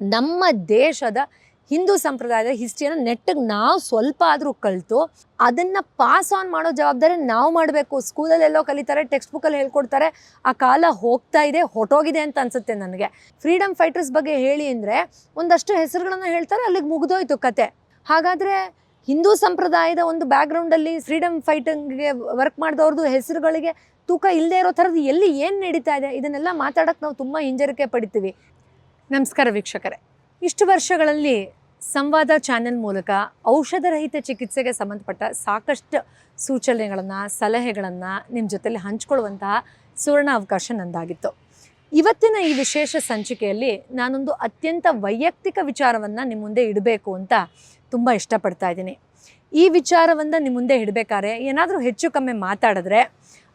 ನಮ್ಮ ದೇಶದ ಹಿಂದೂ ಸಂಪ್ರದಾಯದ ಹಿಸ್ಟ್ರಿಯನ್ನು ನೆಟ್ಟಗೆ ನಾವು ಸ್ವಲ್ಪ ಆದರೂ ಕಲಿತು ಅದನ್ನು ಪಾಸ್ ಆನ್ ಮಾಡೋ ಜವಾಬ್ದಾರಿ ನಾವು ಮಾಡಬೇಕು. ಸ್ಕೂಲಲ್ಲೆಲ್ಲೋ ಕಲಿತಾರೆ ಟೆಕ್ಸ್ಟ್ ಬುಕ್ಕಲ್ಲಿ ಹೇಳ್ಕೊಡ್ತಾರೆ, ಆ ಕಾಲ ಹೋಗ್ತಾ ಇದೆ ಹೊಟ್ಟೋಗಿದೆ ಅಂತ ಅನ್ಸುತ್ತೆ ನನಗೆ. ಫ್ರೀಡಮ್ ಫೈಟರ್ಸ್ ಬಗ್ಗೆ ಹೇಳಿ ಅಂದರೆ ಒಂದಷ್ಟು ಹೆಸರುಗಳನ್ನು ಹೇಳ್ತಾರೆ, ಅಲ್ಲಿಗೆ ಮುಗಿದೋಯ್ತು ಕತೆ. ಹಾಗಾದರೆ ಹಿಂದೂ ಸಂಪ್ರದಾಯದ ಒಂದು ಬ್ಯಾಕ್ಗ್ರೌಂಡಲ್ಲಿ ಫ್ರೀಡಮ್ ಫೈಟಿಂಗ್ಗೆ ವರ್ಕ್ ಮಾಡಿದವ್ರದ್ದು ಹೆಸರುಗಳಿಗೆ ತೂಕ ಇಲ್ಲದೆ ಇರೋ ಥರದ್ದು ಎಲ್ಲಿ ಏನು ನಡೀತಾ ಇದೆ? ಇದನ್ನೆಲ್ಲ ಮಾತಾಡೋಕ್ಕೆ ನಾವು ತುಂಬ ಹಿಂಜರಿಕೆ ಪಡಿತೀವಿ. ನಮಸ್ಕಾರ ವೀಕ್ಷಕರೇ. ಇಷ್ಟು ವರ್ಷಗಳಲ್ಲಿ ಸಂವಾದ ಚಾನೆಲ್ ಮೂಲಕ ಔಷಧರಹಿತ ಚಿಕಿತ್ಸೆಗೆ ಸಂಬಂಧಪಟ್ಟ ಸಾಕಷ್ಟು ಸೂಚನೆಗಳನ್ನು, ಸಲಹೆಗಳನ್ನು ನಿಮ್ಮ ಜೊತೆಲಿ ಹಂಚ್ಕೊಳ್ಳುವಂತಹ ಸುವರ್ಣ ಅವಕಾಶ ನಂದಾಗಿತ್ತು. ಇವತ್ತಿನ ಈ ವಿಶೇಷ ಸಂಚಿಕೆಯಲ್ಲಿ ನಾನೊಂದು ಅತ್ಯಂತ ವೈಯಕ್ತಿಕ ವಿಚಾರವನ್ನು ನಿಮ್ಮ ಮುಂದೆ ಇಡಬೇಕು ಅಂತ ತುಂಬ ಇಷ್ಟಪಡ್ತಾ ಇದ್ದೀನಿ. ಈ ವಿಚಾರವನ್ನು ನಿಮ್ಮ ಮುಂದೆ ಇಡಬೇಕಾದ್ರೆ ಏನಾದರೂ ಹೆಚ್ಚು ಕಮ್ಮಿ ಮಾತಾಡಿದ್ರೆ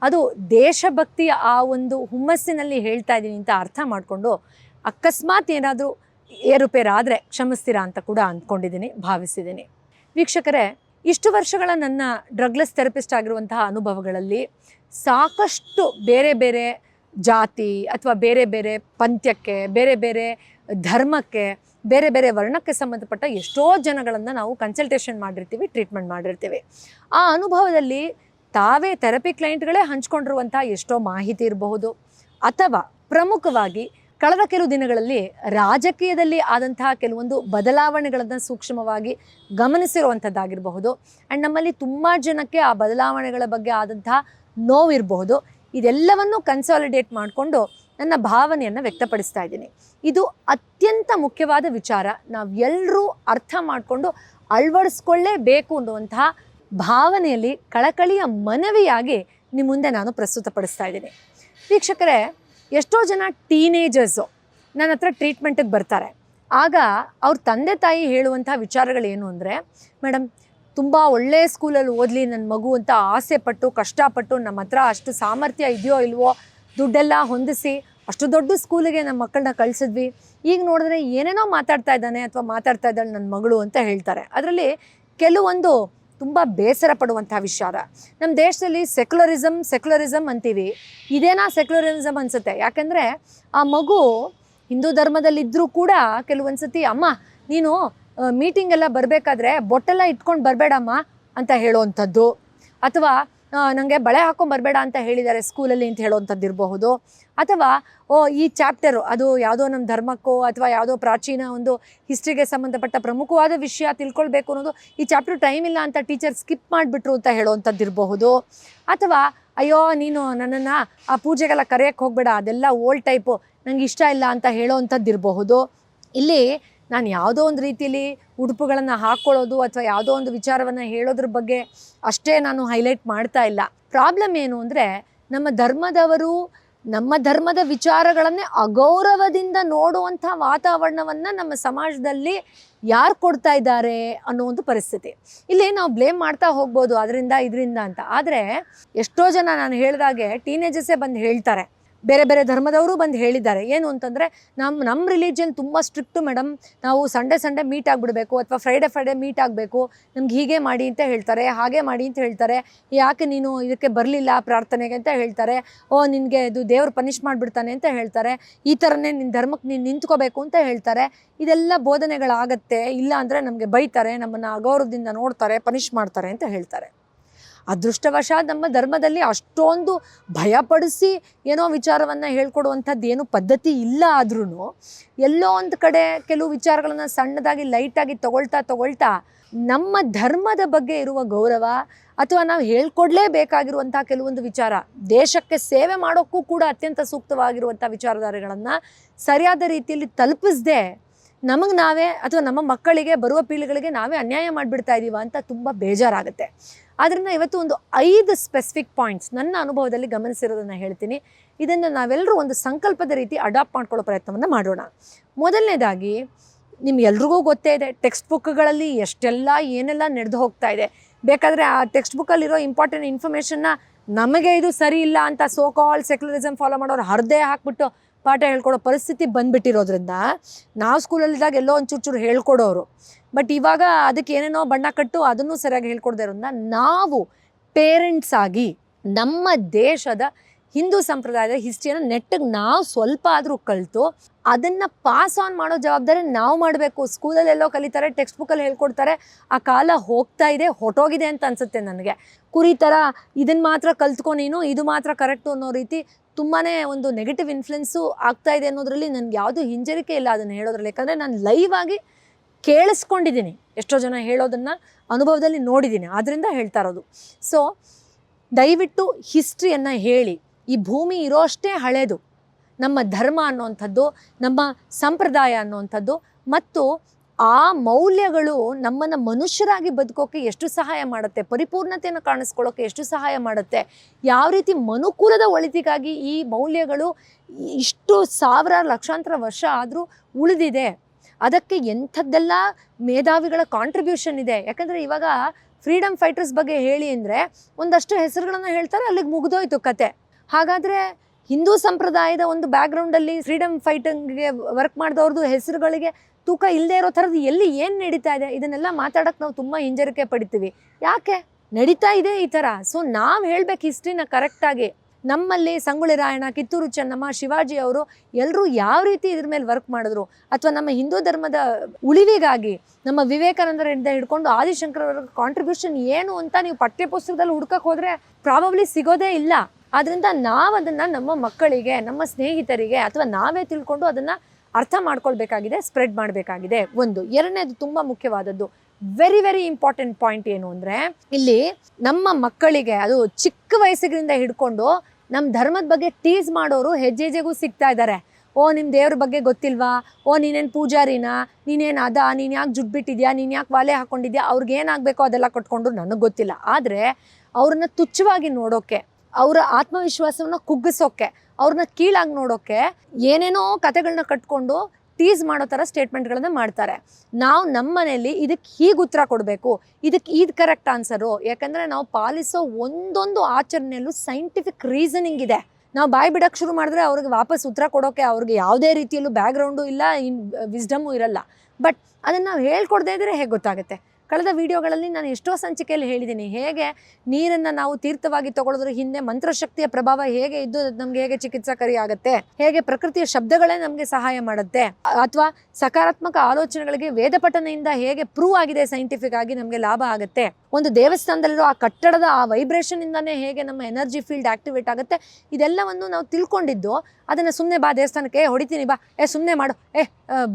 ಅದು ದೇಶಭಕ್ತಿಯ ಆ ಒಂದು ಹುಮ್ಮಸ್ಸಿನಲ್ಲಿ ಹೇಳ್ತಾ ಇದ್ದೀನಿ ಅಂತ ಅರ್ಥ ಮಾಡಿಕೊಂಡು ಅಕಸ್ಮಾತ್ ಏನಾದರೂ ಏರುಪೇರಾದರೆ ಕ್ಷಮಿಸ್ತೀರಾ ಅಂತ ಕೂಡ ಅಂದ್ಕೊಂಡಿದ್ದೀನಿ, ಭಾವಿಸಿದ್ದೀನಿ. ವೀಕ್ಷಕರೇ, ಇಷ್ಟು ವರ್ಷಗಳ ನನ್ನ ಡ್ರಗ್ಲೆಸ್ ಥೆರಪಿಸ್ಟ್ ಆಗಿರುವಂತಹ ಅನುಭವಗಳಲ್ಲಿ ಸಾಕಷ್ಟು ಬೇರೆ ಬೇರೆ ಜಾತಿ ಅಥವಾ ಬೇರೆ ಬೇರೆ ಪಂಥ್ಯಕ್ಕೆ, ಬೇರೆ ಬೇರೆ ಧರ್ಮಕ್ಕೆ, ಬೇರೆ ಬೇರೆ ವರ್ಣಕ್ಕೆ ಸಂಬಂಧಪಟ್ಟ ಎಷ್ಟೋ ಜನಗಳನ್ನು ನಾವು ಕನ್ಸಲ್ಟೇಷನ್ ಮಾಡಿರ್ತೀವಿ ಟ್ರೀಟ್ಮೆಂಟ್ ಮಾಡಿರ್ತೀವಿ. ಆ ಅನುಭವದಲ್ಲಿ ತಾವೇ ಥೆರಪಿ ಕ್ಲೈಂಟ್ಗಳೇ ಹಂಚ್ಕೊಂಡಿರುವಂಥ ಎಷ್ಟೋ ಮಾಹಿತಿ ಇರಬಹುದು. ಅಥವಾ ಪ್ರಮುಖವಾಗಿ ಕಳೆದ ಕೆಲವು ದಿನಗಳಲ್ಲಿ ರಾಜಕೀಯದಲ್ಲಿ ಆದಂತಹ ಕೆಲವೊಂದು ಬದಲಾವಣೆಗಳನ್ನು ಸೂಕ್ಷ್ಮವಾಗಿ ಗಮನಿಸಿರುವಂಥದ್ದಾಗಿರಬಹುದು. ಆ್ಯಂಡ್ ನಮ್ಮಲ್ಲಿ ತುಂಬ ಜನಕ್ಕೆ ಆ ಬದಲಾವಣೆಗಳ ಬಗ್ಗೆ ಆದಂತಹ ನೋವಿರಬಹುದು. ಇದೆಲ್ಲವನ್ನು ಕನ್ಸಾಲಿಡೇಟ್ ಮಾಡಿಕೊಂಡು ನನ್ನ ಭಾವನೆಯನ್ನು ವ್ಯಕ್ತಪಡಿಸ್ತಾ ಇದ್ದೀನಿ. ಇದು ಅತ್ಯಂತ ಮುಖ್ಯವಾದ ವಿಚಾರ. ನಾವೆಲ್ಲರೂ ಅರ್ಥ ಮಾಡಿಕೊಂಡು ಅಳವಡಿಸ್ಕೊಳ್ಳೇಬೇಕು ಅನ್ನುವಂತಹ ಭಾವನೆಯಲ್ಲಿ ಕಳಕಳಿಯ ಮನವಿಯಾಗಿ ನಿಮ್ಮ ಮುಂದೆ ನಾನು ಪ್ರಸ್ತುತಪಡಿಸ್ತಾ ಇದ್ದೀನಿ. ವೀಕ್ಷಕರೇ ಎಷ್ಟೋ ಜನ ಟೀನೇಜರ್ಸು ನನ್ನ ಹತ್ರ ಟ್ರೀಟ್ಮೆಂಟಿಗೆ ಬರ್ತಾರೆ. ಆಗ ಅವ್ರ ತಂದೆ ತಾಯಿ ಹೇಳುವಂಥ ವಿಚಾರಗಳೇನು ಅಂದರೆ ಮೇಡಮ್ ತುಂಬ ಒಳ್ಳೆಯ ಸ್ಕೂಲಲ್ಲಿ ಓದಲಿ ನನ್ನ ಮಗು ಅಂತ ಆಸೆ ಪಟ್ಟು ಕಷ್ಟಪಟ್ಟು ನಮ್ಮ ಹತ್ರ ಅಷ್ಟು ಸಾಮರ್ಥ್ಯ ಇದೆಯೋ ಇಲ್ವೋ, ದುಡ್ಡೆಲ್ಲ ಹೊಂದಿಸಿ, ಅಷ್ಟು ದೊಡ್ಡ ಸ್ಕೂಲಿಗೆ ನಮ್ಮ ಮಕ್ಕಳನ್ನ ಕಳಿಸಿದ್ವಿ. ಈಗ ನೋಡಿದ್ರೆ ಏನೇನೋ ಮಾತಾಡ್ತಾ ಇದ್ದಾನೆ ಅಥವಾ ಮಾತಾಡ್ತಾ ಇದ್ದಾಳೆ ನನ್ನ ಮಗಳು ಅಂತ ಹೇಳ್ತಾರೆ. ಅದರಲ್ಲಿ ಕೆಲವೊಂದು ತುಂಬ ಬೇಸರ ಪಡುವಂಥ ವಿಚಾರ ನಮ್ಮ ದೇಶದಲ್ಲಿ ಸೆಕ್ಯುಲರಿಸಮ್ ಸೆಕ್ಯುಲರಿಸಮ್ ಅಂತೀವಿ. ಇದೇನಾ ಸೆಕ್ಯುಲರಿಸಮ್ ಅನಿಸುತ್ತೆ? ಯಾಕೆಂದರೆ ಆ ಮಗು ಹಿಂದೂ ಧರ್ಮದಲ್ಲಿದ್ದರೂ ಕೂಡ ಕೆಲವೊಂದು ಸತಿ ಅಮ್ಮ, ನೀನು ಮೀಟಿಂಗ್ ಎಲ್ಲ ಬರಬೇಕಾದ್ರೆ ಬೊಟ್ಟೆಲ್ಲ ಇಟ್ಕೊಂಡು ಬರಬೇಡಮ್ಮ ಅಂತ ಹೇಳುವಂಥದ್ದು. ಅಥವಾ ನನಗೆ ಬಳೆ ಹಾಕೊಂಡು ಬರಬೇಡ ಅಂತ ಹೇಳಿದ್ದಾರೆ ಸ್ಕೂಲಲ್ಲಿ ಅಂತ ಹೇಳೋವಂಥದ್ದು ಇರಬಹುದು. ಅಥವಾ, ಓ, ಈ ಚಾಪ್ಟರು, ಅದು ಯಾವುದೋ ನಮ್ಮ ಧರ್ಮಕ್ಕೋ ಅಥವಾ ಯಾವುದೋ ಪ್ರಾಚೀನ ಒಂದು ಹಿಸ್ಟ್ರಿಗೆ ಸಂಬಂಧಪಟ್ಟ ಪ್ರಮುಖವಾದ ವಿಷಯ ತಿಳ್ಕೊಳ್ಬೇಕು ಅನ್ನೋದು ಈ ಚಾಪ್ಟರ್ ಟೈಮ್ ಇಲ್ಲ ಅಂತ ಟೀಚರ್ ಸ್ಕಿಪ್ ಮಾಡಿಬಿಟ್ರು ಅಂತ ಹೇಳೋವಂಥದ್ದು ಇರಬಹುದು. ಅಥವಾ, ಅಯ್ಯೋ, ನೀನು ನನ್ನನ್ನು ಆ ಪೂಜೆಗೆಲ್ಲ ಕರೆಯೋಕ್ಕೆ ಹೋಗಬೇಡ, ಅದೆಲ್ಲ ಓಲ್ಡ್ ಟೈಪು ನನಗೆ ಇಷ್ಟ ಇಲ್ಲ ಅಂತ ಹೇಳೋವಂಥದ್ದು ಇರಬಹುದು. ಇಲ್ಲಿ ನಾನು ಯಾವುದೋ ಒಂದು ರೀತಿಯಲ್ಲಿ ಉಡುಪುಗಳನ್ನು ಹಾಕ್ಕೊಳ್ಳೋದು ಅಥವಾ ಯಾವುದೋ ಒಂದು ವಿಚಾರವನ್ನು ಹೇಳೋದ್ರ ಬಗ್ಗೆ ಅಷ್ಟೇ ನಾನು ಹೈಲೈಟ್ ಮಾಡ್ತಾ ಇಲ್ಲ. ಪ್ರಾಬ್ಲಮ್ ಏನು ಅಂದರೆ ನಮ್ಮ ಧರ್ಮದವರು ನಮ್ಮ ಧರ್ಮದ ವಿಚಾರಗಳನ್ನೇ ಅಗೌರವದಿಂದ ನೋಡುವಂಥ ವಾತಾವರಣವನ್ನು ನಮ್ಮ ಸಮಾಜದಲ್ಲಿ ಯಾರು ಕೊಡ್ತಾ ಇದ್ದಾರೆ ಅನ್ನೋ ಒಂದು ಪರಿಸ್ಥಿತಿ. ಇಲ್ಲಿ ನಾವು ಬ್ಲೇಮ್ ಮಾಡ್ತಾ ಹೋಗ್ಬೋದು, ಅದರಿಂದ, ಇದರಿಂದ ಅಂತ. ಆದರೆ ಎಷ್ಟೋ ಜನ ನಾನು ಹೇಳಿದಾಗೆ ಟೀನೇಜಸ್ಸೇ ಬಂದು ಹೇಳ್ತಾರೆ ಬೇರೆ ಬೇರೆ ಧರ್ಮದವರು ಬಂದು ಹೇಳಿದ್ದಾರೆ. ಏನು ಅಂತಂದರೆ ನಮ್ಮ ನಮ್ಮ ರಿಲಿಜನ್ ತುಂಬ ಸ್ಟ್ರಿಕ್ಟು ಮೇಡಮ್ ನಾವು ಸಂಡೇ ಸಂಡೇ ಮೀಟ್ ಆಗಿಬಿಡಬೇಕು ಅಥವಾ ಫ್ರೈಡೇ ಫ್ರೈಡೇ ಮೀಟ್ ಆಗಬೇಕು. ನಮ್ಗೆ ಹೀಗೆ ಮಾಡಿ ಅಂತ ಹೇಳ್ತಾರೆ, ಹಾಗೆ ಮಾಡಿ ಅಂತ ಹೇಳ್ತಾರೆ. ಯಾಕೆ ನೀನು ಇದಕ್ಕೆ ಬರಲಿಲ್ಲ ಪ್ರಾರ್ಥನೆಗೆ ಅಂತ ಹೇಳ್ತಾರೆ. ಓ, ನಿನಗೆ ಇದು ದೇವ್ರು ಪನಿಷ್ ಮಾಡಿಬಿಡ್ತಾನೆ ಅಂತ ಹೇಳ್ತಾರೆ. ಈ ಥರನೇ ನಿನ್ನ ಧರ್ಮಕ್ಕೆ ನೀನು ನಿಂತ್ಕೋಬೇಕು ಅಂತ ಹೇಳ್ತಾರೆ. ಇದೆಲ್ಲ ಬೋಧನೆಗಳಾಗತ್ತೆ. ಇಲ್ಲ ಅಂದರೆ ನಮಗೆ ಬೈತಾರೆ, ನಮ್ಮನ್ನು ಅಗೌರವದಿಂದ ನೋಡ್ತಾರೆ ಪನಿಷ್ ಮಾಡ್ತಾರೆ ಅಂತ ಹೇಳ್ತಾರೆ. ಅದೃಷ್ಟವಶಾತ್ ನಮ್ಮ ಧರ್ಮದಲ್ಲಿ ಅಷ್ಟೊಂದು ಭಯಪಡಿಸಿ ಏನೋ ವಿಚಾರವನ್ನು ಹೇಳ್ಕೊಡುವಂಥದ್ದು ಏನು ಪದ್ಧತಿ ಇಲ್ಲ ಆದ್ರೂ ಎಲ್ಲೋ ಒಂದು ಕಡೆ ಕೆಲವು ವಿಚಾರಗಳನ್ನು ಸಣ್ಣದಾಗಿ ಲೈಟಾಗಿ ತಗೊಳ್ತಾ ತಗೊಳ್ತಾ ನಮ್ಮ ಧರ್ಮದ ಬಗ್ಗೆ ಇರುವ ಗೌರವ ಅಥವಾ ನಾವು ಹೇಳ್ಕೊಡ್ಲೇಬೇಕಾಗಿರುವಂಥ ಕೆಲವೊಂದು ವಿಚಾರ, ದೇಶಕ್ಕೆ ಸೇವೆ ಮಾಡೋಕ್ಕೂ ಕೂಡ ಅತ್ಯಂತ ಸೂಕ್ತವಾಗಿರುವಂಥ ವಿಚಾರಧಾರೆಗಳನ್ನು ಸರಿಯಾದ ರೀತಿಯಲ್ಲಿ ತಲುಪಿಸದೆ ನಮಗೆ ನಾವೇ ಅಥವಾ ನಮ್ಮ ಮಕ್ಕಳಿಗೆ ಬರುವ ಪೀಳಿಗೆಗಳಿಗೆ ನಾವೇ ಅನ್ಯಾಯ ಮಾಡಿಬಿಡ್ತಾ ಇದ್ದೀವ ಅಂತ ತುಂಬ ಬೇಜಾರಾಗುತ್ತೆ. ಆದ್ದರಿಂದ ಇವತ್ತು ಒಂದು ಐದು ಸ್ಪೆಸಿಫಿಕ್ ಪಾಯಿಂಟ್ಸ್ ನನ್ನ ಅನುಭವದಲ್ಲಿ ಗಮನಿಸಿರೋದನ್ನು ಹೇಳ್ತೀನಿ. ಇದನ್ನು ನಾವೆಲ್ಲರೂ ಒಂದು ಸಂಕಲ್ಪದ ರೀತಿ ಅಡಾಪ್ಟ್ ಮಾಡ್ಕೊಳ್ಳೋ ಪ್ರಯತ್ನವನ್ನು ಮಾಡೋಣ. ಮೊದಲನೇದಾಗಿ ನಿಮ್ಗೆಲ್ರಿಗೂ ಗೊತ್ತೇ ಇದೆ ಟೆಕ್ಸ್ಟ್ ಬುಕ್ಗಳಲ್ಲಿ ಎಷ್ಟೆಲ್ಲ ಏನೆಲ್ಲ ನಡೆದು ಹೋಗ್ತಾ ಇದೆ. ಬೇಕಾದರೆ ಆ ಟೆಕ್ಸ್ಟ್ ಬುಕ್ಕಲ್ಲಿರೋ ಇಂಪಾರ್ಟೆಂಟ್ ಇನ್ಫಾರ್ಮೇಷನ್ನ ನಮಗೆ ಇದು ಸರಿ ಇಲ್ಲ ಅಂತ ಸೋ ಕಾಲ್ ಸೆಕ್ಯುಲರಿಸಮ್ ಫಾಲೋ ಮಾಡೋರು ಹರದೇ ಹಾಕ್ಬಿಟ್ಟು ಪಾಠ ಹೇಳ್ಕೊಡೋ ಪರಿಸ್ಥಿತಿ ಬಂದ್ಬಿಟ್ಟಿರೋದ್ರಿಂದ ನಾವು ಸ್ಕೂಲಲ್ಲಿದ್ದಾಗ ಎಲ್ಲೋ ಒಂದು ಚೂರು ಚೂರು ಹೇಳ್ಕೊಡೋರು. ಬಟ್ ಇವಾಗ ಅದಕ್ಕೆ ಏನೇನೋ ಬಣ್ಣ ಕಟ್ಟು ಅದನ್ನು ಸರಿಯಾಗಿ ಹೇಳ್ಕೊಡ್ದೇ ಇರೋದ್ರಿಂದ ನಾವು ಪೇರೆಂಟ್ಸ್ ಆಗಿ ನಮ್ಮ ದೇಶದ ಹಿಂದೂ ಸಂಪ್ರದಾಯದ ಹಿಸ್ಟ್ರಿಯನ್ನು ನೆಟ್ಟಗೆ ನಾವು ಸ್ವಲ್ಪ ಆದರೂ ಕಲಿತು ಅದನ್ನು ಪಾಸ್ ಆನ್ ಮಾಡೋ ಜವಾಬ್ದಾರಿ ನಾವು ಮಾಡಬೇಕು. ಸ್ಕೂಲಲ್ಲೆಲ್ಲೋ ಕಲಿತಾರೆ ಟೆಕ್ಸ್ಟ್ ಬುಕ್ಕಲ್ಲಿ ಹೇಳ್ಕೊಡ್ತಾರೆ, ಆ ಕಾಲ ಹೋಗ್ತಾ ಇದೆ ಹೊಟ್ಟೋಗಿದೆ ಅಂತ ಅನ್ಸುತ್ತೆ ನನಗೆ. ಕುರಿ ಥರ ಇದನ್ನು ಮಾತ್ರ ಕಲ್ತ್ಕೊ ನೀನು, ಇದು ಮಾತ್ರ ಕರೆಕ್ಟು ಅನ್ನೋ ರೀತಿ ತುಂಬಾ ಒಂದು ನೆಗೆಟಿವ್ ಇನ್ಫ್ಲುಯೆನ್ಸು ಆಗ್ತಾ ಇದೆ ಅನ್ನೋದ್ರಲ್ಲಿ ನನಗೆ ಯಾವುದೂ ಹಿಂಜರಿಕೆ ಇಲ್ಲ ಅದನ್ನು ಹೇಳೋದ್ರಲ್ಲಿ. ಯಾಕಂದರೆ ನಾನು ಲೈವ್ ಆಗಿ ಕೇಳಿಸ್ಕೊಂಡಿದ್ದೀನಿ. ಎಷ್ಟೋ ಜನ ಹೇಳೋದನ್ನು ಅನುಭವದಲ್ಲಿ ನೋಡಿದ್ದೀನಿ. ಆದ್ದರಿಂದ ಹೇಳ್ತಾ ಇರೋದು. ಸೊ ದಯವಿಟ್ಟು ಹಿಸ್ಟ್ರಿಯನ್ನು ಹೇಳಿ. ಈ ಭೂಮಿ ಇರೋಷ್ಟೇ ಹಳೇದು. ನಮ್ಮ ಧರ್ಮ ಅನ್ನುವಂಥದ್ದು ನಮ್ಮ ಸಂಪ್ರದಾಯ ಅನ್ನೋವಂಥದ್ದು ಮತ್ತು ಆ ಮೌಲ್ಯಗಳು ನಮ್ಮನ್ನು ಮನುಷ್ಯರಾಗಿ ಬದುಕೋಕೆ ಎಷ್ಟು ಸಹಾಯ ಮಾಡುತ್ತೆ, ಪರಿಪೂರ್ಣತೆಯನ್ನು ಕಾಣಿಸ್ಕೊಳ್ಳೋಕೆ ಎಷ್ಟು ಸಹಾಯ ಮಾಡುತ್ತೆ, ಯಾವ ರೀತಿ ಮನುಕುಲದ ಒಳಿತಿಗಾಗಿ ಈ ಮೌಲ್ಯಗಳು ಇಷ್ಟು ಸಾವಿರಾರು ಲಕ್ಷಾಂತರ ವರ್ಷ ಆದರೂ ಉಳಿದಿದೆ. ಅದಕ್ಕೆ ಎಂಥದ್ದೆಲ್ಲ ಮೇಧಾವಿಗಳ ಕಾಂಟ್ರಿಬ್ಯೂಷನ್ ಇದೆ. ಯಾಕಂದರೆ ಇವಾಗ ಫ್ರೀಡಮ್ ಫೈಟರ್ಸ್ ಬಗ್ಗೆ ಹೇಳಿ ಅಂದರೆ ಒಂದಷ್ಟು ಹೆಸರುಗಳನ್ನು ಹೇಳ್ತಾರೆ, ಅಲ್ಲಿಗೆ ಮುಗಿದೋಯ್ತು ಕತೆ. ಹಾಗಾದರೆ ಹಿಂದೂ ಸಂಪ್ರದಾಯದ ಒಂದು ಬ್ಯಾಕ್ಗ್ರೌಂಡಲ್ಲಿ ಫ್ರೀಡಮ್ ಫೈಟಿಂಗ್ಗೆ ವರ್ಕ್ ಮಾಡಿದವ್ರದ್ದು ಹೆಸರುಗಳಿಗೆ ತೂಕ ಇಲ್ಲದೆ ಇರೋ ಥರದ್ದು ಎಲ್ಲಿ ಏನು ನಡೀತಾ ಇದೆ? ಇದನ್ನೆಲ್ಲ ಮಾತಾಡೋಕ್ಕೆ ನಾವು ತುಂಬ ಹಿಂಜರಿಕೆ ಪಡಿತೀವಿ. ಯಾಕೆ? ನಡೀತಾ ಇದೆ ಈ ಥರ. ಸೊ ನಾವು ಹೇಳ್ಬೇಕು ಹಿಸ್ಟ್ರಿನ ಕರೆಕ್ಟಾಗಿ ನಮ್ಮಲ್ಲಿ ಸಂಗೊಳ್ಳಿ ರಾಯಣ್ಣ, ಕಿತ್ತೂರು ಚೆನ್ನಮ್ಮ, ಶಿವಾಜಿ ಅವರು ಎಲ್ಲರೂ ಯಾವ ರೀತಿ ಇದ್ರ ಮೇಲೆ ವರ್ಕ್ ಮಾಡಿದ್ರು? ಅಥವಾ ನಮ್ಮ ಹಿಂದೂ ಧರ್ಮದ ಉಳಿವಿಗಾಗಿ, ನಮ್ಮ ವಿವೇಕಾನಂದರಿಂದ ಹಿಡ್ಕೊಂಡು ಆದಿಶಂಕರವರ ಕಾಂಟ್ರಿಬ್ಯೂಷನ್ ಏನು ಅಂತ ನೀವು ಪಠ್ಯಪುಸ್ತಕದಲ್ಲಿ ಹುಡ್ಕಕ್ಕೆ ಹೋದರೆ ಪ್ರಾಬಬ್ಲಿ ಸಿಗೋದೇ ಇಲ್ಲ. ಆದ್ದರಿಂದ ನಾವು ಅದನ್ನು ನಮ್ಮ ಮಕ್ಕಳಿಗೆ, ನಮ್ಮ ಸ್ನೇಹಿತರಿಗೆ ಅಥವಾ ನಾವೇ ತಿಳ್ಕೊಂಡು ಅದನ್ನು ಅರ್ಥ ಮಾಡ್ಕೊಳ್ಬೇಕಾಗಿದೆ ಸ್ಪ್ರೆಡ್ ಮಾಡಬೇಕಾಗಿದೆ. ಒಂದು. ಎರಡನೇದು ತುಂಬ ಮುಖ್ಯವಾದದ್ದು. ವೆರಿ ವೆರಿ ಇಂಪಾರ್ಟೆಂಟ್ ಪಾಯಿಂಟ್ ಏನು ಅಂದರೆ, ಇಲ್ಲಿ ನಮ್ಮ ಮಕ್ಕಳಿಗೆ, ಅದು ಚಿಕ್ಕ ವಯಸ್ಸಿನಿಂದ ಹಿಡ್ಕೊಂಡು ನಮ್ಮ ಧರ್ಮದ ಬಗ್ಗೆ ಟೀಸ್ ಮಾಡೋರು ಹೆಜ್ಜೆ ಹೆಜ್ಜೆಗೂ ಸಿಗ್ತಾ ಇದ್ದಾರೆ ಓ ನಿಮ್ಮ ದೇವ್ರ ಬಗ್ಗೆ ಗೊತ್ತಿಲ್ವಾ? ಓ, ನೀನೇನು ಪೂಜಾರಿನಾ? ನೀನೇನು ಅದ? ನೀನು ಯಾಕೆ ಜುಟ್ಬಿಟ್ಟಿದ್ಯಾ ನೀನು ಯಾಕೆ ವಾಲೆ ಹಾಕ್ಕೊಂಡಿದ್ಯಾ ಅವ್ರಿಗೆ ಏನಾಗಬೇಕೋ ಅದೆಲ್ಲ ಕಟ್ಕೊಂಡು ನನಗೆ ಗೊತ್ತಿಲ್ಲ. ಆದರೆ ಅವ್ರನ್ನ ತುಚ್ಛವಾಗಿ ನೋಡೋಕ್ಕೆ ಅವರ ಆತ್ಮವಿಶ್ವಾಸವನ್ನ ಕುಗ್ಗಿಸೋಕ್ಕೆ ಅವ್ರನ್ನ ಕೀಳಾಗಿ ನೋಡೋಕ್ಕೆ ಏನೇನೋ ಕತೆಗಳನ್ನ ಕಟ್ಕೊಂಡು ಟೀಸ್ ಮಾಡೋ ಥರ ಸ್ಟೇಟ್ಮೆಂಟ್ಗಳನ್ನ ಮಾಡ್ತಾರೆ. ನಾವು ನಮ್ಮ ಮನೆಯಲ್ಲಿ ಇದಕ್ಕೆ ಹೀಗೆ ಉತ್ತರ ಕೊಡಬೇಕು ಇದಕ್ಕೆ ಇದು ಕರೆಕ್ಟ್ ಆನ್ಸರು ಯಾಕಂದರೆ ನಾವು ಪಾಲಿಸೋ ಒಂದೊಂದು ಆಚರಣೆಯಲ್ಲೂ ಸೈಂಟಿಫಿಕ್ ರೀಸನಿಂಗ್ ಇದೆ. ನಾವು ಬಾಯಿ ಬಿಡೋಕ್ಕೆ ಶುರು ಮಾಡಿದ್ರೆ ಅವ್ರಿಗೆ ವಾಪಸ್ ಉತ್ತರ ಕೊಡೋಕ್ಕೆ ಅವ್ರಿಗೆ ಯಾವುದೇ ರೀತಿಯಲ್ಲೂ ಬ್ಯಾಕ್ಗ್ರೌಂಡು ಇಲ್ಲ, ಇನ್ ವಿಸ್ಡಮು ಇರಲ್ಲ. ಬಟ್ ಅದನ್ನು ನಾವು ಹೇಳ್ಕೊಡ್ದೇ ಇದ್ದರೆ ಹೇಗೆ ಗೊತ್ತಾಗುತ್ತೆ? ಕಳೆದ ವಿಡಿಯೋಗಳಲ್ಲಿ ನಾನು ಎಷ್ಟೋ ಸಂಚಿಕೆಯಲ್ಲಿ ಹೇಳಿದ್ದೀನಿ, ಹೇಗೆ ನೀರನ್ನು ನಾವು ತೀರ್ಥವಾಗಿ ತಗೊಳ್ಳೋದ್ರ ಹಿಂದೆ ಮಂತ್ರಶಕ್ತಿಯ ಪ್ರಭಾವ ಹೇಗೆ ಇದ್ದು ನಮ್ಗೆ ಹೇಗೆ ಚಿಕಿತ್ಸಕರಿ ಆಗುತ್ತೆ, ಹೇಗೆ ಪ್ರಕೃತಿಯ ಶಬ್ದಗಳೇ ನಮಗೆ ಸಹಾಯ ಮಾಡುತ್ತೆ, ಅಥವಾ ಸಕಾರಾತ್ಮಕ ಆಲೋಚನೆಗಳಿಗೆ ವೇದ ಪಠನೆಯಿಂದ ಹೇಗೆ ಪ್ರೂವ್ ಆಗಿದೆ ಸೈಂಟಿಫಿಕ್ ಆಗಿ ನಮಗೆ ಲಾಭ ಆಗುತ್ತೆ. ಒಂದು ದೇವಸ್ಥಾನದಲ್ಲಿರೋ ಆ ಕಟ್ಟಡದ ಆ ವೈಬ್ರೇಷನ್ ಇಂದಾನೇ ಹೇಗೆ ನಮ್ಮ ಎನರ್ಜಿ ಫೀಲ್ಡ್ ಆಕ್ಟಿವೇಟ್ ಆಗುತ್ತೆ, ಇದೆಲ್ಲವನ್ನು ನಾವು ತಿಳ್ಕೊಂಡಿದ್ದು, ಅದನ್ನು ಸುಮ್ಮನೆ ಬಾ ದೇವಸ್ಥಾನಕ್ಕೆ ಹೊಡಿತೀನಿ ಬಾ, ಏ ಸುಮ್ಮನೆ ಮಾಡು, ಏ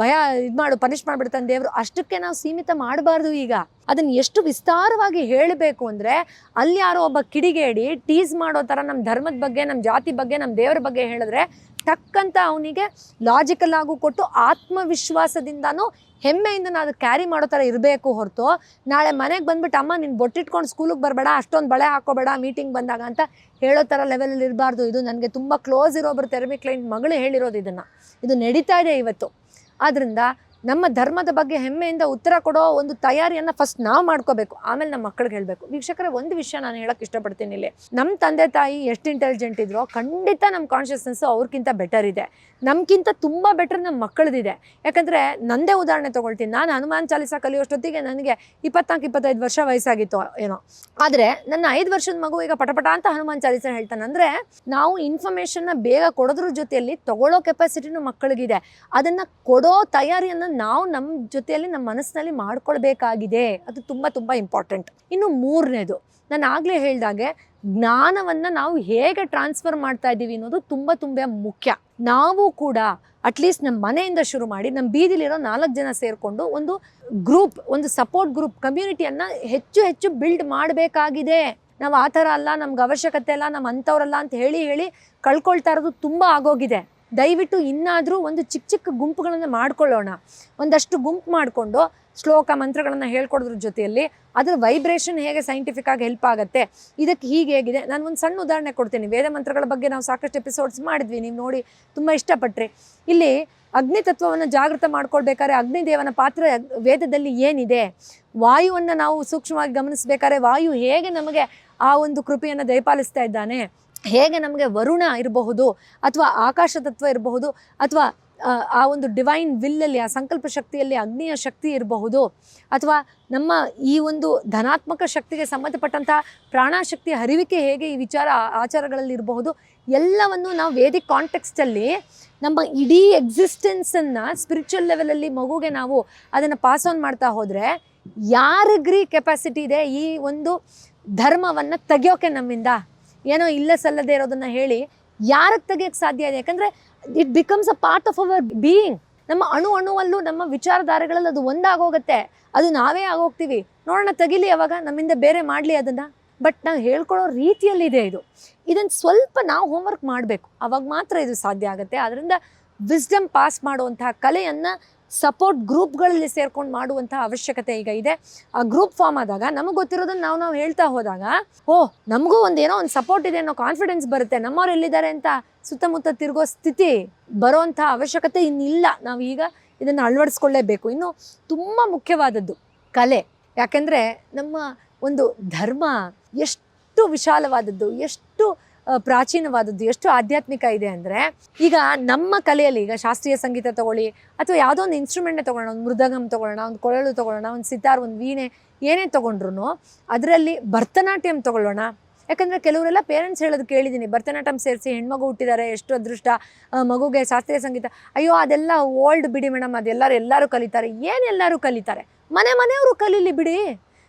ಭಯ ಇದು ಮಾಡು ಪನಿಷ್ ಮಾಡಿಬಿಡ್ತಾನೆ ದೇವರು. ಅಷ್ಟಕ್ಕೆ ನಾವು ಸೀಮಿತ ಮಾಡಬಾರ್ದು ಈಗ. ಅದನ್ನು ಎಷ್ಟು ವಿಸ್ತಾರವಾಗಿ ಹೇಳಬೇಕು ಅಂದರೆ ಅಲ್ಲಿ ಯಾರೋ ಒಬ್ಬ ಕಿಡಿಗೇಡಿ ಟೀಸ್ ಮಾಡೋ ಥರ ನಮ್ಮ ಧರ್ಮದ ಬಗ್ಗೆ ನಮ್ಮ ಜಾತಿ ಬಗ್ಗೆ ನಮ್ಮ ದೇವರ ಬಗ್ಗೆ ಹೇಳಿದ್ರೆ ತಕ್ಕಂತ ಅವನಿಗೆ ಲಾಜಿಕಲ್ ಆಗು ಕೊಟ್ಟು ಆತ್ಮವಿಶ್ವಾಸದಿಂದನೂ ಹೆಮ್ಮೆಯಿಂದ ನಾವು ಕ್ಯಾರಿ ಮಾಡೋ ಥರ ಇರಬೇಕು ಹೊರತು. ನಾಳೆ ಮನೆಗೆ ಬಂದ್ಬಿಟ್ಟು ಅಮ್ಮ, ನೀನು ಬೊಟ್ಟಿಟ್ಕೊಂಡು ಸ್ಕೂಲಿಗೆ ಬರಬೇಡ, ಅಷ್ಟೊಂದು ಬಳೆ ಹಾಕೋಬೇಡ ಮೀಟಿಂಗ್ ಬಂದಾಗ ಅಂತ ಹೇಳೋ ಥರ ಲೆವೆಲಲ್ಲಿ ಇರಬಾರ್ದು. ಇದು ನನಗೆ ತುಂಬ ಕ್ಲೋಸ್ ಇರೋ ಒಬ್ಬರು ಥೆರಪಿ ಕ್ಲೈಂಟ್ ಮಗಳು ಹೇಳಿರೋದು ಇದನ್ನು. ಇದು ನಡೀತಾ ಇದೆ ಇವತ್ತು. ಆದ್ದರಿಂದ ನಮ್ಮ ಧರ್ಮದ ಬಗ್ಗೆ ಹೆಮ್ಮೆಯಿಂದ ಉತ್ತರ ಕೊಡೋ ಒಂದು ತಯಾರಿಯನ್ನು ಫಸ್ಟ್ ನಾವು ಮಾಡ್ಕೋಬೇಕು. ಆಮೇಲೆ ನಮ್ಮ ಮಕ್ಕಳಿಗೆ ಹೇಳಬೇಕು. ವೀಕ್ಷಕರೇ, ಒಂದು ವಿಷಯ ನಾನು ಹೇಳಕ್ಕೆ ಇಷ್ಟಪಡ್ತೀನಿ ಇಲ್ಲಿ. ನಮ್ಮ ತಂದೆ ತಾಯಿ ಎಷ್ಟು ಇಂಟೆಲಿಜೆಂಟ್ ಇದ್ರೋ ಖಂಡಿತ ನಮ್ಮ ಕಾನ್ಷಿಯಸ್ನೆಸ್ಸು ಅವ್ರಿಗಿಂತ ಬೆಟರ್ ಇದೆ. ನಮ್ಗಿಂತ ತುಂಬ ಬೆಟರ್ ನಮ್ಮ ಮಕ್ಕಳದಿದೆ ಯಾಕಂದರೆ ನಂದೇ ಉದಾಹರಣೆ ತೊಗೊಳ್ತೀನಿ. ನಾನು ಹನುಮಾನ್ ಚಾಲಿಸ ಕಲಿಯೋಷ್ಟೊತ್ತಿಗೆ ನನಗೆ ಇಪ್ಪತ್ನಾಲ್ಕು ಇಪ್ಪತ್ತೈದು ವರ್ಷ ವಯಸ್ಸಾಗಿತ್ತು, ಏನೋ. ಆದರೆ ನನ್ನ ಐದು ವರ್ಷದ ಮಗು ಈಗ ಪಟಪಟ ಅಂತ ಹನುಮಾನ್ ಚಾಲಿಸ ಹೇಳ್ತಾನೆ. ಅಂದರೆ ನಾವು ಇನ್ಫಾರ್ಮೇಷನ್ನ ಬೇಗ ಕೊಡೋದ್ರ ಜೊತೆಯಲ್ಲಿ ತಗೊಳ್ಳೋ ಕೆಪಾಸಿಟಿನೂ ಮಕ್ಕಳಿಗಿದೆ ಅದನ್ನು ಕೊಡೋ ತಯಾರಿಯನ್ನು ನಾವು ನಮ್ಮ ಜೊತೆಯಲ್ಲಿ ನಮ್ಮ ಮನಸ್ಸಿನಲ್ಲಿ ಮಾಡ್ಕೊಳ್ಬೇಕಾಗಿದೆ. ಅದು ತುಂಬ ತುಂಬ ಇಂಪಾರ್ಟೆಂಟ್ ಇನ್ನು ಮೂರನೇದು, ನಾನು ಆಗಲೇ ಹೇಳಿದಾಗೆ ಜ್ಞಾನವನ್ನು ನಾವು ಹೇಗೆ ಟ್ರಾನ್ಸ್ಫರ್ ಮಾಡ್ತಾ ಇದ್ದೀವಿ ಅನ್ನೋದು ತುಂಬ ತುಂಬ ಮುಖ್ಯ. ನಾವು ಕೂಡ ಅಟ್ಲೀಸ್ಟ್ ನಮ್ಮ ಮನೆಯಿಂದ ಶುರು ಮಾಡಿ ನಮ್ಮ ಬೀದಿಲಿರೋ ನಾಲ್ಕು ಜನ ಸೇರಿಕೊಂಡು ಒಂದು ಗ್ರೂಪ್ ಒಂದು ಸಪೋರ್ಟ್ ಗ್ರೂಪ್ ಕಮ್ಯುನಿಟಿಯನ್ನು ಹೆಚ್ಚು ಹೆಚ್ಚು ಬಿಲ್ಡ್ ಮಾಡಬೇಕಾಗಿದೆ. ನಾವು ಆ ಥರ ಅಲ್ಲ, ನಮ್ಗೆ ಅವಶ್ಯಕತೆ ಅಲ್ಲ ನಮ್ಮ ಅಂಥವ್ರಲ್ಲ ಅಂತ ಹೇಳಿ ಹೇಳಿ ಕಳ್ಕೊಳ್ತಾ ಇರೋದು ತುಂಬ ಆಗೋಗಿದೆ. ದಯವಿಟ್ಟು ಇನ್ನಾದರೂ ಒಂದು ಚಿಕ್ಕ ಚಿಕ್ಕ ಗುಂಪುಗಳನ್ನು ಮಾಡ್ಕೊಳ್ಳೋಣ. ಒಂದಷ್ಟು ಗುಂಪು ಮಾಡಿಕೊಂಡು ಶ್ಲೋಕ ಮಂತ್ರಗಳನ್ನು ಹೇಳ್ಕೊಡೋದ್ರ ಜೊತೆಯಲ್ಲಿ ಅದರ ವೈಬ್ರೇಷನ್ ಹೇಗೆ ಸೈಂಟಿಫಿಕ್ ಆಗಿ ಹೆಲ್ಪ್ ಆಗುತ್ತೆ, ಇದಕ್ಕೆ ಹೀಗೆ ಹೇಗಿದೆ. ನಾನು ಒಂದು ಸಣ್ಣ ಉದಾಹರಣೆ ಕೊಡ್ತೀನಿ. ವೇದ ಮಂತ್ರಗಳ ಬಗ್ಗೆ ನಾವು ಸಾಕಷ್ಟು ಎಪಿಸೋಡ್ಸ್ ಮಾಡಿದ್ವಿ. ನೀವು ನೋಡಿ ತುಂಬ ಇಷ್ಟಪಟ್ಟರೆ ಇಲ್ಲಿ ಅಗ್ನಿ ತತ್ವವನ್ನು ಜಾಗೃತ ಮಾಡ್ಕೊಳ್ಬೇಕಾದ್ರೆ ಅಗ್ನಿದೇವನ ಪಾತ್ರ ವೇದದಲ್ಲಿ ಏನಿದೆ? ವಾಯುವನ್ನು ನಾವು ಸೂಕ್ಷ್ಮವಾಗಿ ಗಮನಿಸಬೇಕಾದ್ರೆ ವಾಯು ಹೇಗೆ ನಮಗೆ ಆ ಒಂದು ಕೃಪೆಯನ್ನು ದಯಪಾಲಿಸ್ತಾ ಇದ್ದಾನೆ? ಹೇಗೆ ನಮಗೆ ವರುಣ ಇರಬಹುದು ಅಥವಾ ಆಕಾಶ ತತ್ವ ಇರಬಹುದು ಅಥವಾ ಆ, ಒಂದು ಡಿವೈನ್ ವಿಲ್ಲಲ್ಲಿ ಆ ಸಂಕಲ್ಪ ಶಕ್ತಿಯಲ್ಲಿ ಅಗ್ನಿಯ ಶಕ್ತಿ ಇರಬಹುದು ಅಥವಾ ನಮ್ಮ ಈ ಒಂದು ಧನಾತ್ಮಕ ಶಕ್ತಿಗೆ ಸಂಬಂಧಪಟ್ಟಂತಹ ಪ್ರಾಣಶಕ್ತಿಯ ಹರಿವಿಕೆ ಹೇಗೆ ಈ ವಿಚಾರ ಆಚಾರಗಳಲ್ಲಿ ಇರಬಹುದು ಎಲ್ಲವನ್ನು ನಾವು ವೇದಿಕ್ ಕಾಂಟೆಕ್ಸ್ಟಲ್ಲಿ ನಮ್ಮ ಇಡೀ ಎಕ್ಸಿಸ್ಟೆನ್ಸನ್ನು ಸ್ಪಿರಿಚುವಲ್ ಲೆವೆಲಲ್ಲಿ ಮಗುಗೆ ನಾವು ಅದನ್ನು ಪಾಸ್ ಆನ್ ಮಾಡ್ತಾ ಹೋದರೆ ಯಾರಿಗ್ರಿ ಕೆಪಾಸಿಟಿ ಇದೆ ಈ ಒಂದು ಧರ್ಮವನ್ನು ತೆಗಿಯೋಕೆ ನಮ್ಮಿಂದ? ಏನೋ ಇಲ್ಲ ಸಲ್ಲದೆ ಇರೋದನ್ನ ಹೇಳಿ ಯಾರಿಗೆ ತೆಗಿಯೋಕ್ಕೆ ಸಾಧ್ಯ ಇದೆ? ಯಾಕಂದರೆ it becomes a part of our being ನಮ್ಮ ಅಣು ಅಣುವಲ್ಲೂ, ನಮ್ಮ ವಿಚಾರಧಾರೆಗಳಲ್ಲಿ ಅದು ಒಂದಾಗೋಗುತ್ತೆ. ಅದು ನಾವೇ ಆಗೋಗ್ತೀವಿ. ನೋಡೋಣ, ತೆಗಿಲಿ ಅವಾಗ, ನಮ್ಮಿಂದ ಬೇರೆ ಮಾಡಲಿ ಅದನ್ನು. ಬಟ್ ನಾವು ಹೇಳ್ಕೊಳ್ಳೋ ರೀತಿಯಲ್ಲಿದೆ ಇದು. ಇದನ್ನು ಸ್ವಲ್ಪ ನಾವು ಹೋಮ್ವರ್ಕ್ ಮಾಡಬೇಕು. ಅವಾಗ ಮಾತ್ರ ಇದು ಸಾಧ್ಯ ಆಗುತ್ತೆ. ಅದರಿಂದ ವಿಸ್ಡಮ್ ಪಾಸ್ ಮಾಡುವಂತಹ ಕಲೆಯನ್ನು ಸಪೋರ್ಟ್ ಗ್ರೂಪ್ಗಳಲ್ಲಿ ಸೇರ್ಕೊಂಡು ಮಾಡುವಂತಹ ಅವಶ್ಯಕತೆ ಈಗ ಇದೆ. ಆ ಗ್ರೂಪ್ ಫಾರ್ಮ್ ಆದಾಗ ನಮಗೆ ಗೊತ್ತಿರೋದನ್ನ ನಾವು ನಾವು ಹೇಳ್ತಾ ಹೋದಾಗ, ಓ, ನಮಗೂ ಒಂದು ಏನೋ ಒಂದು ಸಪೋರ್ಟ್ ಇದೆ ಅನ್ನೋ ಕಾನ್ಫಿಡೆನ್ಸ್ ಬರುತ್ತೆ. ನಮ್ಮವ್ರು ಎಲ್ಲಿದ್ದಾರೆ ಅಂತ ಸುತ್ತಮುತ್ತ ತಿರುಗೋ ಸ್ಥಿತಿ ಬರೋವಂಥ ಅವಶ್ಯಕತೆ ಇನ್ನಿಲ್ಲ. ನಾವು ಈಗ ಇದನ್ನು ಅಳವಡಿಸ್ಕೊಳ್ಳೇಬೇಕು. ಇನ್ನು ತುಂಬ ಮುಖ್ಯವಾದದ್ದು ಕಲೆ. ಯಾಕೆಂದರೆ ನಮ್ಮ ಒಂದು ಧರ್ಮ ಎಷ್ಟು ವಿಶಾಲವಾದದ್ದು, ಎಷ್ಟು ಪ್ರಾಚೀನವಾದದ್ದು ಎಷ್ಟು ಆಧ್ಯಾತ್ಮಿಕ ಇದೆ ಅಂದರೆ ಈಗ ನಮ್ಮ ಕಲೆಯಲ್ಲಿ ಈಗ ಶಾಸ್ತ್ರೀಯ ಸಂಗೀತ ತಗೊಳ್ಳಿ ಅಥವಾ ಯಾವುದೋ ಒಂದು ಇನ್ಸ್ಟ್ರೂಮೆಂಟ್ನೇ ತೊಗೊಳ್ಳೋಣ, ಒಂದು ಮೃದಗಂ ತೊಗೊಳ್ಳೋಣ, ಒಂದು ಕೊಳಲು ತೊಗೊಳ್ಳೋಣ, ಒಂದು ಸಿತಾರ್, ಒಂದು ವೀಣೆ ಏನೇ ತೊಗೊಂಡ್ರು ಅದರಲ್ಲಿ ಭರತನಾಟ್ಯಂ ತೊಗೊಳ್ಳೋಣ. ಯಾಕಂದರೆ ಕೆಲವರೆಲ್ಲ ಪೇರೆಂಟ್ಸ್ ಹೇಳೋದು ಕೇಳಿದ್ದೀನಿ, ಭರತನಾಟ್ಯಂ ಸೇರಿಸಿ ಹೆಣ್ಮಗು ಹುಟ್ಟಿದ್ದಾರೆ ಎಷ್ಟು ಅದೃಷ್ಟ ಮಗುಗೆ ಶಾಸ್ತ್ರೀಯ ಸಂಗೀತ, ಅಯ್ಯೋ ಅದೆಲ್ಲ ಓಲ್ಡ್ ಬಿಡಿ ಮೇಡಮ್ ಅದೆಲ್ಲರೂ ಎಲ್ಲರೂ ಕಲಿತಾರೆ ಏನೆಲ್ಲರೂ ಕಲಿತಾರೆ? ಮನೆ ಮನೆಯವರು ಕಲೀಲಿ ಬಿಡಿ.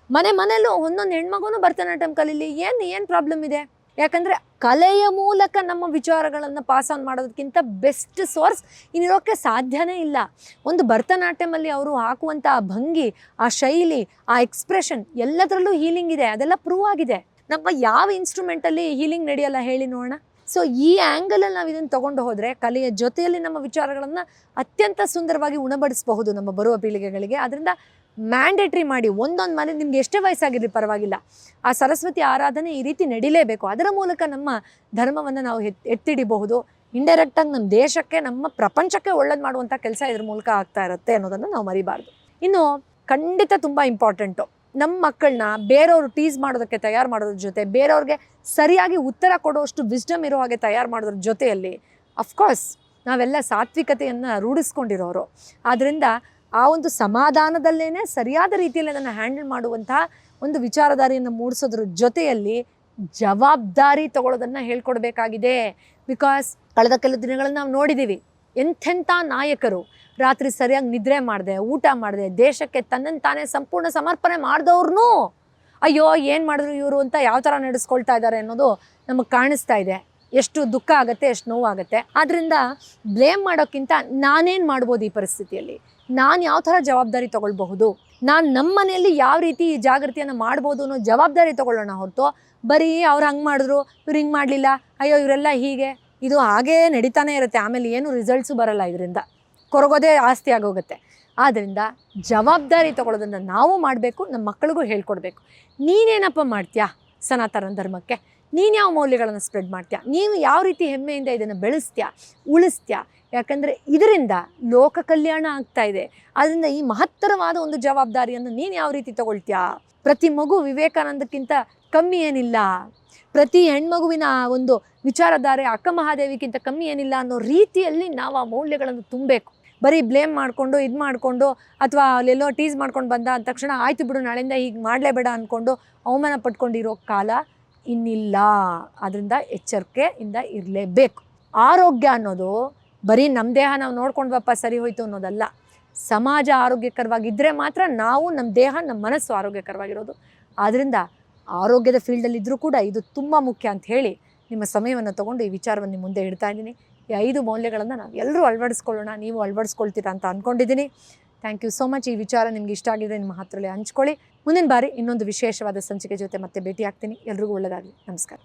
ಮನೆ ಮನೆಯಲ್ಲೂ ಒಂದೊಂದು ಹೆಣ್ಮಗುನು ಭರತನಾಟ್ಯಂ ಕಲೀಲಿ, ಏನು ಏನು ಪ್ರಾಬ್ಲಮ್ ಇದೆ? ಯಾಕಂದರೆ ಕಲೆಯ ಮೂಲಕ ನಮ್ಮ ವಿಚಾರಗಳನ್ನು ಪಾಸ್ ಆನ್ ಮಾಡೋದಕ್ಕಿಂತ ಬೆಸ್ಟ್ ಸೋರ್ಸ್ ಇನ್ನಿರೋಕ್ಕೆ ಸಾಧ್ಯನೇ ಇಲ್ಲ. ಒಂದು ಭರತನಾಟ್ಯಮಲ್ಲಿ ಅವರು ಹಾಕುವಂಥ ಆ ಭಂಗಿ, ಆ ಶೈಲಿ, ಆ ಎಕ್ಸ್ಪ್ರೆಷನ್ ಎಲ್ಲದರಲ್ಲೂ ಹೀಲಿಂಗ್ ಇದೆ, ಅದೆಲ್ಲ ಪ್ರೂವ್ ಆಗಿದೆ. ನಮ್ಮ ಯಾವ ಇನ್ಸ್ಟ್ರೂಮೆಂಟಲ್ಲಿ ಹೀಲಿಂಗ್ ನಡೆಯಲ್ಲ ಹೇಳಿ ನೋಡೋಣ. ಸೊ ಈ ಆ್ಯಂಗಲಲ್ಲಿ ನಾವು ಇದನ್ನು ತೊಗೊಂಡು ಹೋದರೆ ಕಲೆಯ ಜೊತೆಯಲ್ಲಿ ನಮ್ಮ ವಿಚಾರಗಳನ್ನು ಅತ್ಯಂತ ಸುಂದರವಾಗಿ ಉಣಬಡಿಸಬಹುದು ನಮ್ಮ ಬರುವ ಪೀಳಿಗೆಗಳಿಗೆ. ಅದರಿಂದ ಮ್ಯಾಂಡೇಟ್ರಿ ಮಾಡಿ, ಒಂದೊಂದು ಮನೆ ನಿಮ್ಗೆ ಎಷ್ಟೇ ವಯಸ್ಸಾಗಿರಲಿ ಪರವಾಗಿಲ್ಲ. ಆ ಸರಸ್ವತಿ ಆರಾಧನೆ ಈ ರೀತಿ ನಡಿಲೇಬೇಕು. ಅದರ ಮೂಲಕ ನಮ್ಮ ಧರ್ಮವನ್ನು ನಾವು ಎತ್, ಎತ್ತಿಡಿಬಹುದು. ಇಂಡೈರೆಕ್ಟಾಗಿ ನಮ್ಮ ದೇಶಕ್ಕೆ, ನಮ್ಮ ಪ್ರಪಂಚಕ್ಕೆ ಒಳ್ಳೇದು ಮಾಡುವಂಥ ಕೆಲಸ ಇದ್ರ ಮೂಲಕ ಆಗ್ತಾ ಇರುತ್ತೆ ಅನ್ನೋದನ್ನು ನಾವು ಮರಿಬಾರ್ದು. ಇನ್ನು ಖಂಡಿತ ತುಂಬ ಇಂಪಾರ್ಟೆಂಟು ನಮ್ಮ ಮಕ್ಕಳನ್ನ ಬೇರೆಯವರು ಟೀಸ್ ಮಾಡೋದಕ್ಕೆ ತಯಾರು ಮಾಡೋದ್ರ ಜೊತೆ ಬೇರೆಯವ್ರಿಗೆ ಸರಿಯಾಗಿ ಉತ್ತರ ಕೊಡುವಷ್ಟು ವಿಸ್ಡಮ್ ಇರೋ ಹಾಗೆ ತಯಾರು ಮಾಡೋದ್ರ ಜೊತೆಯಲ್ಲಿ ಅಫ್ಕೋರ್ಸ್ ನಾವೆಲ್ಲ ಸಾತ್ವಿಕತೆಯನ್ನು ರೂಢಿಸ್ಕೊಂಡಿರೋರು. ಆದ್ದರಿಂದ ಆ ಒಂದು ಸಮಾಧಾನದಲ್ಲೇ ಸರಿಯಾದ ರೀತಿಯಲ್ಲಿ ಅದನ್ನು ಹ್ಯಾಂಡಲ್ ಮಾಡುವಂತಹ ಒಂದು ವಿಚಾರಧಾರಿಯನ್ನು ಮೂಡಿಸೋದ್ರ ಜೊತೆಯಲ್ಲಿ ಜವಾಬ್ದಾರಿ ತಗೊಳ್ಳೋದನ್ನು ಹೇಳ್ಕೊಡ್ಬೇಕಾಗಿದೆ. ಬಿಕಾಸ್ ಕಳೆದ ಕೆಲವು ದಿನಗಳನ್ನು ನಾವು ನೋಡಿದ್ದೀವಿ ಎಂಥೆಂಥ ನಾಯಕರು ರಾತ್ರಿ ಸರಿಯಾಗಿ ನಿದ್ರೆ ಮಾಡಿದೆ, ಊಟ ಮಾಡಿದೆ, ದೇಶಕ್ಕೆ ತನ್ನನ್ನು ತಾನೇ ಸಂಪೂರ್ಣ ಸಮರ್ಪಣೆ ಮಾಡಿದವ್ರನ್ನೂ ಅಯ್ಯೋ, ಏನು ಮಾಡಿದ್ರು ಇವರು ಅಂತ ಯಾವ ಥರ ನಡೆಸ್ಕೊಳ್ತಾ ಇದ್ದಾರೆ ಅನ್ನೋದು ನಮಗೆ ಕಾಣಿಸ್ತಾ ಇದೆ. ಎಷ್ಟು ದುಃಖ ಆಗುತ್ತೆ, ಎಷ್ಟು ನೋವಾಗುತ್ತೆ. ಆದ್ದರಿಂದ ಬ್ಲೇಮ್ ಮಾಡೋಕ್ಕಿಂತ ನಾನೇನು ಮಾಡ್ಬೋದು ಈ ಪರಿಸ್ಥಿತಿಯಲ್ಲಿ? ನಾನು ಯಾವ ಥರ ಜವಾಬ್ದಾರಿ ತಗೊಳ್ಬಹುದು? ನಾನು ನಮ್ಮ ಮನೆಯಲ್ಲಿ ಯಾವ ರೀತಿ ಈ ಜಾಗೃತಿಯನ್ನು ಮಾಡ್ಬೋದು ಅನ್ನೋ ಜವಾಬ್ದಾರಿ ತಗೊಳ್ಳೋಣ ಹೊರತು ಬರೀ ಅವ್ರು ಹಂಗೆ ಮಾಡಿದ್ರು, ಇವ್ರು ಹಿಂಗೆ ಮಾಡಲಿಲ್ಲ, ಅಯ್ಯೋ ಇವರೆಲ್ಲ ಹೀಗೆ. ಇದು ಹಾಗೇ ನಡೀತಾನೆ ಇರುತ್ತೆ. ಆಮೇಲೆ ಏನು ರಿಸಲ್ಟ್ಸು ಬರಲ್ಲ ಇದರಿಂದ. ಕೊರಗೋದೇ ಆಸ್ತಿ ಆಗೋಗುತ್ತೆ. ಆದ್ದರಿಂದ ಜವಾಬ್ದಾರಿ ತಗೊಳ್ಳೋದನ್ನು ನಾವು ಮಾಡಬೇಕು ನಮ್ಮ ಮಕ್ಕಳಿಗೂ ಹೇಳ್ಕೊಡ್ಬೇಕು. ನೀನೇನಪ್ಪ ಮಾಡ್ತೀಯಾ ಸನಾತನ ಧರ್ಮಕ್ಕೆ? ನೀನು ಯಾವ ಮೌಲ್ಯಗಳನ್ನು ಸ್ಪ್ರೆಡ್ ಮಾಡ್ತೀಯಾ? ನೀವು ಯಾವ ರೀತಿ ಹೆಮ್ಮೆಯಿಂದ ಇದನ್ನು ಬೆಳೆಸ್ತೀಯಾ? ಉಳಿಸ್ತೀಯಾ? ಯಾಕಂದರೆ ಇದರಿಂದ ಲೋಕ ಕಲ್ಯಾಣ ಆಗ್ತಾ ಇದೆ. ಆದ್ದರಿಂದ ಈ ಮಹತ್ತರವಾದ ಒಂದು ಜವಾಬ್ದಾರಿಯನ್ನು ನೀನು ಯಾವ ರೀತಿ ತಗೊಳ್ತೀಯಾ? ಪ್ರತಿ ಮಗು ವಿವೇಕಾನಂದಕ್ಕಿಂತ ಕಮ್ಮಿ ಏನಿಲ್ಲ. ಪ್ರತಿ ಹೆಣ್ಮಗುವಿನ ಒಂದು ವಿಚಾರಧಾರೆ ಅಕ್ಕ ಮಹಾದೇವಿಗಿಂತ ಕಮ್ಮಿ ಏನಿಲ್ಲ ಅನ್ನೋ ರೀತಿಯಲ್ಲಿ ನಾವು ಆ ಮೌಲ್ಯಗಳನ್ನು ತುಂಬಬೇಕು. ಬರೀ ಬ್ಲೇಮ್ ಮಾಡಿಕೊಂಡು, ಇದು ಮಾಡಿಕೊಂಡು ಅಥವಾ ಅಲ್ಲೆಲ್ಲೋ ಟೀಸ್ ಮಾಡ್ಕೊಂಡು ಬಂದ ಅಂದ ತಕ್ಷಣ ಆಯ್ತು ಬಿಡು ನಾಳೆಯಿಂದ ಹೀಗೆ ಮಾಡಲೇಬೇಡ ಅಂದ್ಕೊಂಡು ಅವಮಾನ ಪಟ್ಕೊಂಡಿರೋ ಕಾಲ ಇನ್ನಿಲ್ಲ. ಅದರಿಂದ ಎಚ್ಚರಿಕೆಯಿಂದ ಇರಲೇಬೇಕು. ಆರೋಗ್ಯ ಅನ್ನೋದು ಬರೀ ನಮ್ಮ ದೇಹ ನಾವು ನೋಡ್ಕೊಂಡು ಬಪ್ಪ ಸರಿ ಹೋಯ್ತು ಅನ್ನೋದಲ್ಲ. ಸಮಾಜ ಆರೋಗ್ಯಕರವಾಗಿದ್ದರೆ ಮಾತ್ರ ನಾವು ನಮ್ಮ ದೇಹ ನಮ್ಮ ಮನಸ್ಸು ಆರೋಗ್ಯಕರವಾಗಿರೋದು. ಆದ್ದರಿಂದ ಆರೋಗ್ಯದ ಫೀಲ್ಡಲ್ಲಿದ್ದರೂ ಕೂಡ ಇದು ತುಂಬ ಮುಖ್ಯ ಅಂತ ಹೇಳಿ ನಿಮ್ಮ ಸಮಯವನ್ನು ತಗೊಂಡು ಈ ವಿಚಾರವನ್ನು ಮುಂದೆ ಇಡ್ತಾ ಇದ್ದೀನಿ. ಈ ಐದು ಮೌಲ್ಯಗಳನ್ನು ನಾವು ಎಲ್ಲರೂ ಅಳವಡಿಸ್ಕೊಳ್ಳೋಣ, ನೀವು ಅಳವಡಿಸ್ಕೊಳ್ತೀರಾ ಅಂತ ಅಂದ್ಕೊಂಡಿದ್ದೀನಿ ಥ್ಯಾಂಕ್ ಯು ಸೋ ಮಚ್ ಈ ವಿಚಾರ ನಿಮ್ಗೆ ಇಷ್ಟ ಆಗಿದೆ ನಿಮ್ಮ ಹತ್ರಲ್ಲೇ ಹಂಚ್ಕೊಳ್ಳಿ. ಮುಂದಿನ ಬಾರಿ ಇನ್ನೊಂದು ವಿಶೇಷವಾದ ಸಂಚಿಕೆ ಜೊತೆ ಮತ್ತೆ ಭೇಟಿ ಆಗ್ತೀನಿ ಎಲ್ರಿಗೂ ಒಳ್ಳೆಯದಾಗಲಿ ನಮಸ್ಕಾರ.